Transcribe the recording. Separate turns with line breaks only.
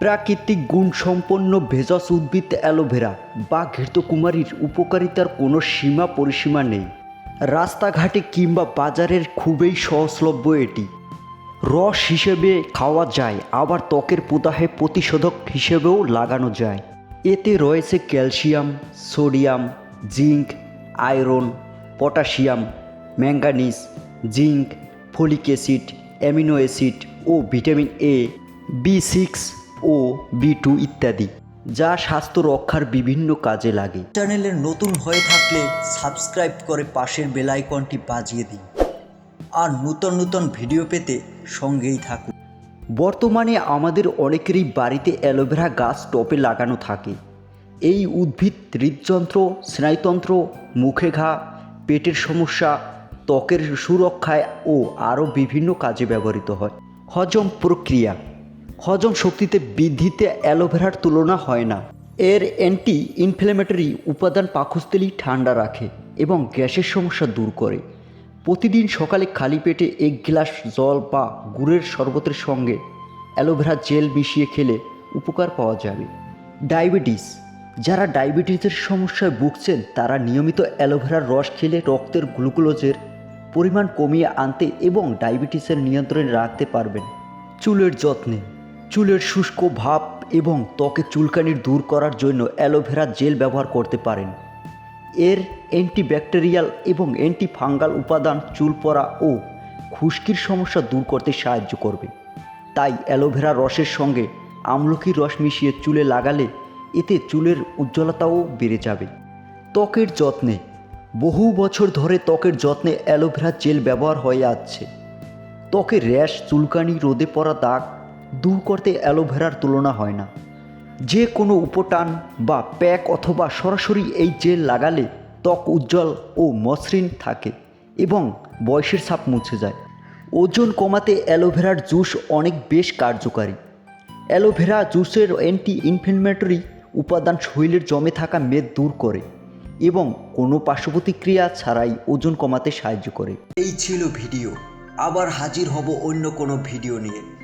প্রাকৃতিক গুণসম্পন্ন ভেষজ উদ্ভিদ অ্যালোভেরা। বা ঘৃতকুমারীর উপকারিতার কোনো সীমা পরিসীমা নেই। রাস্তাঘাটে কিংবা বাজারের খুবই সহজলভ্য এটি। রস হিসেবে খাওয়া যায়, আবার ত্বকের প্রদাহে প্রতিষেধক হিসেবেও লাগানো যায়। এতে রয়েছে calcium, sodium, zinc, iron, potassium, manganese, zinc, folic acid, amino acid O vitamin A, B six ও বি টু ইত্যাদি যা স্বাস্থ্য রক্ষার বিভিন্ন কাজে লাগে।
চ্যানেলে নতুন হয়ে থাকলে সাবস্ক্রাইব করে পাশের বেল আইকনটি বাজিয়ে দিন। আর নতুন নতুন ভিডিও পেতে সঙ্গেই থাকুন।
বর্তমানে আমাদের অনেকেরই বাড়িতে অ্যালোভেরা গাছ টপে লাগানো থাকে। এই উদ্ভিদ হৃদযন্ত্র স্নায়ুতন্ত্র মুখে ঘা পেটের সমস্যা ত্বকের সুরক্ষায় ও আরও বিভিন্ন কাজে ব্যবহৃত হয়। হজম প্রক্রিয়া হজম শক্তিতে বৃদ্ধিতে অ্যালোভেরার তুলনা হয় না। এর অ্যান্টি ইনফ্লেমেটরি উপাদান পাকস্থলী ঠান্ডা রাখে এবং গ্যাসের সমস্যা দূর করে। প্রতিদিন সকালে খালি পেটে এক গ্লাস জল বা গুড়ের শরবতের সঙ্গে অ্যালোভেরা জেল মিশিয়ে খেলে উপকার পাওয়া যাবে। ডায়াবেটিস, যারা ডায়াবেটিসের সমস্যায় ভুগছেন, তারা নিয়মিত অ্যালোভেরার রস খেলে রক্তের গ্লুকোজের পরিমাণ কমিয়ে আনতে এবং ডায়াবেটিসের নিয়ন্ত্রণে রাখতে পারবেন। চুলের যত্নে চুলের শুষ্ক ভাব এবং ত্বকে চুলকানির দূর করার জন্য অ্যালোভেরা জেল ব্যবহার করতে পারেন। এর অ্যান্টিব্যাকটেরিয়াল এবং অ্যান্টি ফাঙ্গাল উপাদান চুল পড়া ও খুশকির সমস্যা দূর করতে সাহায্য করবে। তাই অ্যালোভেরা রসের সঙ্গে আমলকির রস মিশিয়ে চুলে লাগালে এতে চুলের উজ্জ্বলতাও বেড়ে যাবে। ত্বকের যত্নে, বহু বছর ধরে ত্বকের যত্নে অ্যালোভেরা জেল ব্যবহার হয়ে আসছে। ত্বকের র্যাশ, চুলকানি, রোদে পড়া দাগ দূর করতে অ্যালোভেরার তুলনা হয় না। যে কোনো উপটান বা প্যাক অথবা সরাসরি এই জেল লাগালে ত্বক উজ্জ্বল ও মসৃণ থাকে এবং বয়সের ছাপ মুছে যায়। ওজন কমাতে অ্যালোভেরার জুস অনেক বেশ কার্যকারী। অ্যালোভেরা জুসের অ্যান্টি ইনফ্লেমেটরি উপাদান শরীরের জমে থাকা মেদ দূর করে এবং কোনো পার্শ্বপ্রতিক্রিয়া ছাড়াই ওজন কমাতে সাহায্য করে।
এই ছিল ভিডিও। আবার হাজির হব অন্য কোনো ভিডিও নিয়ে।